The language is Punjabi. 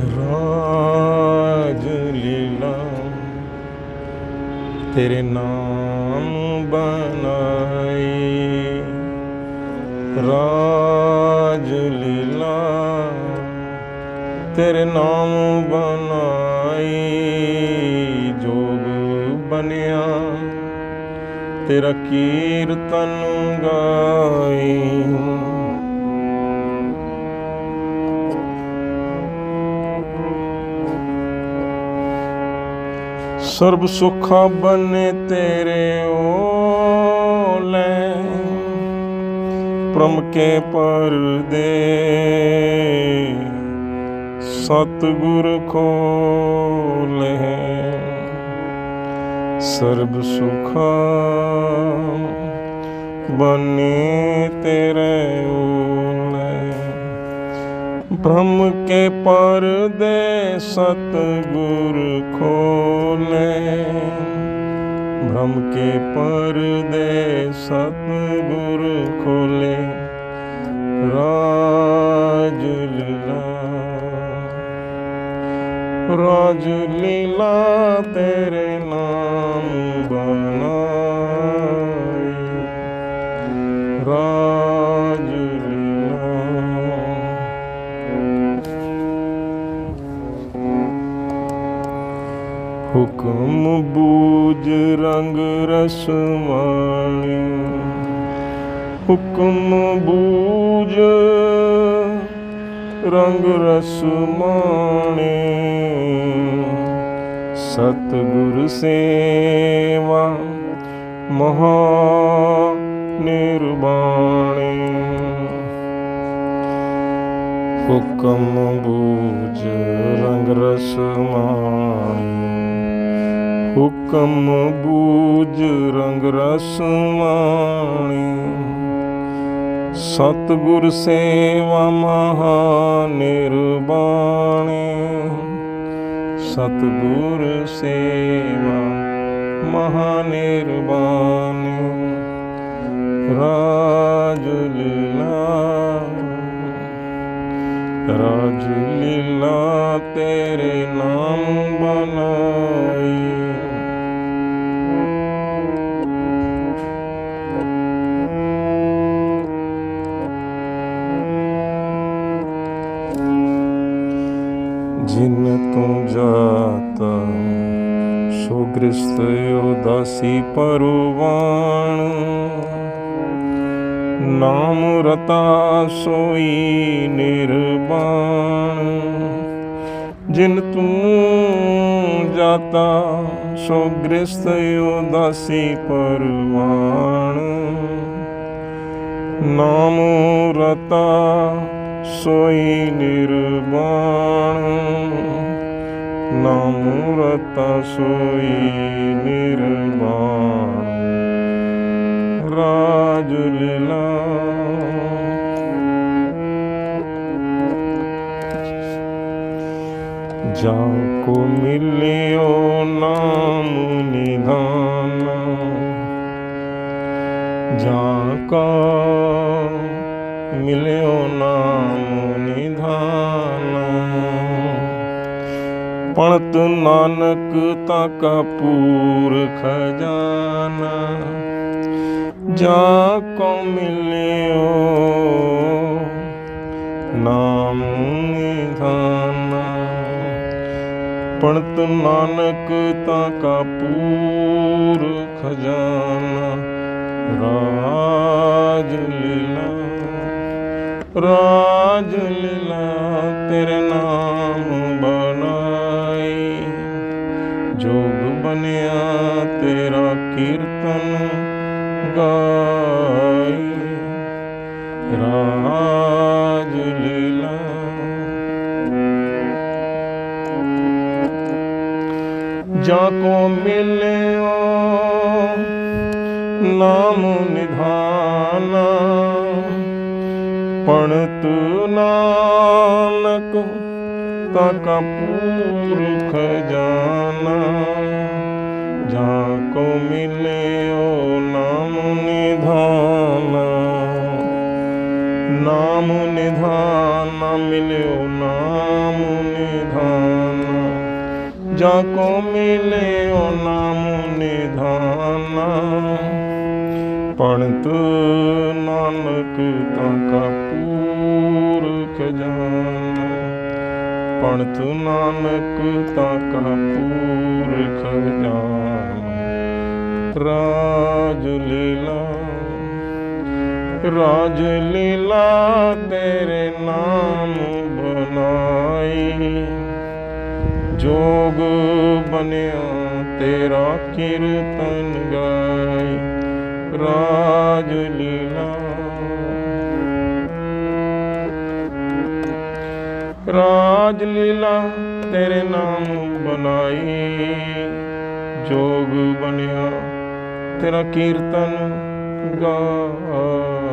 ਰਾਜ ਲੀਲਾ। ਤੇਰੇ ਨਾਮ ਬਣਾਈ। ਰਾਜ ਲੀਲਾ। ਤੇਰੇ ਨਾਮ ਬਣਾਈ। ਜੋਗ ਬਣਿਆ। ਤੇਰਾ ਕੀਰਤਨ ਗਾਈ। ਸਰਬ ਸੁਖਾ ਬਨੇ ਤੇਰੇ ਓਲੇ। ਪ੍ਰਮ ਕੇ ਪਰਦੇ ਸਤਿਗੁਰ ਖੋਲੇ। ਸਰਬ ਸੁਖਾ ਬਨੇ ਤੇਰੇ ਓਲੇ ਬ੍ਰਹਮ ਕੇ ਪਰਦੇ ਸਤਗੁਰ ਖੋਲੇ। ਬ੍ਰਹਮ ਕੇ ਪਰਦੇ ਸਤਿਗੁਰ ਖੋਲੇ। ਰਾਜ ਲੀਲਾ ਰਾਜ ਲੀਲਾ ਤੇਰੇ ਹੁਕਮ ਬੂਝ ਰੰਗ ਰਸਮਾਣੀ ਹੁਕਮ ਬੂਝ ਰੰਗ ਰਸਮਾਣੀ ਸਤਿਗੁਰ ਸੇਵਾ ਮਹਾ ਨਿਰਵਾਣੀ। ਹੁਕਮ ਬੂਝ ਰੰਗ ਰਸਮਾਣੀ ਹੁਕਮ ਬੂਝ ਰੰਗ ਰਸਮਾਣੀ ਸਤਿਗੁਰ ਸੇਵਾ ਮਹਾ ਨਿਰਵਾਣੀ ਸਤਿਗੁਰ ਸੇਵਾ ਮਹਾ ਨਿਰਵਾਣੀ ਰਾਜ ਲੀਲਾ ਰਾਜ ਲੀਲਾ ਤੇਰੇ ਨਾਮ ਬਣਾਈ। ਸੋ ਗ੍ਰਸਤ ਉਦਾਸੀ ਪਰਵਾਣ। ਨਾਮ ਰਤਾ ਸੋਈ ਨਿਰਵਾਣ। ਜਿਨ ਤੂੰ ਜਾਤਾ, ਸੋ ਗ੍ਰਸਤ ਉਦਾਸੀ ਪਰਵਾਣ। ਨਾਮ ਰਤਾ ਸੋਈ ਨਿਰਵਾਣ। ਨਾਮ ਰਤਾ ਸੋਈ ਨਿਰਵਾਣ ਰਾਜ ਲੀਲਾ ਜਾ ਕੋ ਮਿਲਿਓ ਨਾਮ ਨਿਧਾਨ ਜਾ ਪਣਤ ਨਾਨਕ ਤਾਂ ਕਾ ਪੂਰ ਖਜ਼ਾਨਾ ਜਾ ਕੋ ਮਿਲਿਓ ਨਾਮ ਨਿਧਾਨਾ। ਪਣਤ ਨਾਨਕ ਤਾਂ ਕਾ ਪੂਰ ਖਜ਼ਾਨਾ ਰਾਜ ਲੀਲਾ ਰਾਜ ਲੀਲਾ ਤੇਰੇ ਨਾਮ ਜੋਗ ਬਣਿਆ ਤੇਰਾ ਕੀਰਤਨ ਗਾਈ ਰਾਜ ਲੀਲਾ ਜਾ ਕੋ ਮਿਲਿਓ ਨਾਮ ਨਿਧਾਨ ਪਣਤ ਨਾਨਕ ਤਾ ਕਾ ਜਾਨਾ, ਜਾ ਕੋ ਮਿਲਿਓ ਨਾਮ ਨਿਧਾਨ। ਨਾਮ ਨਿਧਾਨ, ਮਿਲਿਓ ਨਾਮ ਨਿਧਾਨ। ਜਾਂ ਕੋ ਮਿਲਿਓ ਨਾਮ ਨਿਧਾਨਾ। ਪਣਤ ਨਾਨਕ ਤਾਂ ਕਾ ਪੂਰਖ ਜਾਨਾ। ਪਣਤ ਨਾਨਕ ਤਾਂ ਕਾ ਪੂਰਖ ਜਾਨਾ ਰਾਜ ਲੀਲਾ ਰਾਜ ਲੀਲਾ ਤੇਰੇ ਨਾਮ ਬਨਾਈ ਜੋਗ ਬਨਿਆ ਤੇਰਾ ਕੀਰਤਨ ਗਾਈ। ਰਾਜ ਲੀਲਾ। ਰਾਜ ਲੀਲਾ ਤੇਰੇ ਨਾਮ ਬਨਾਈ ਜੋਗ ਬਣਿਆ ਤੇਰਾ ਕੀਰਤਨ ਗਾਈ।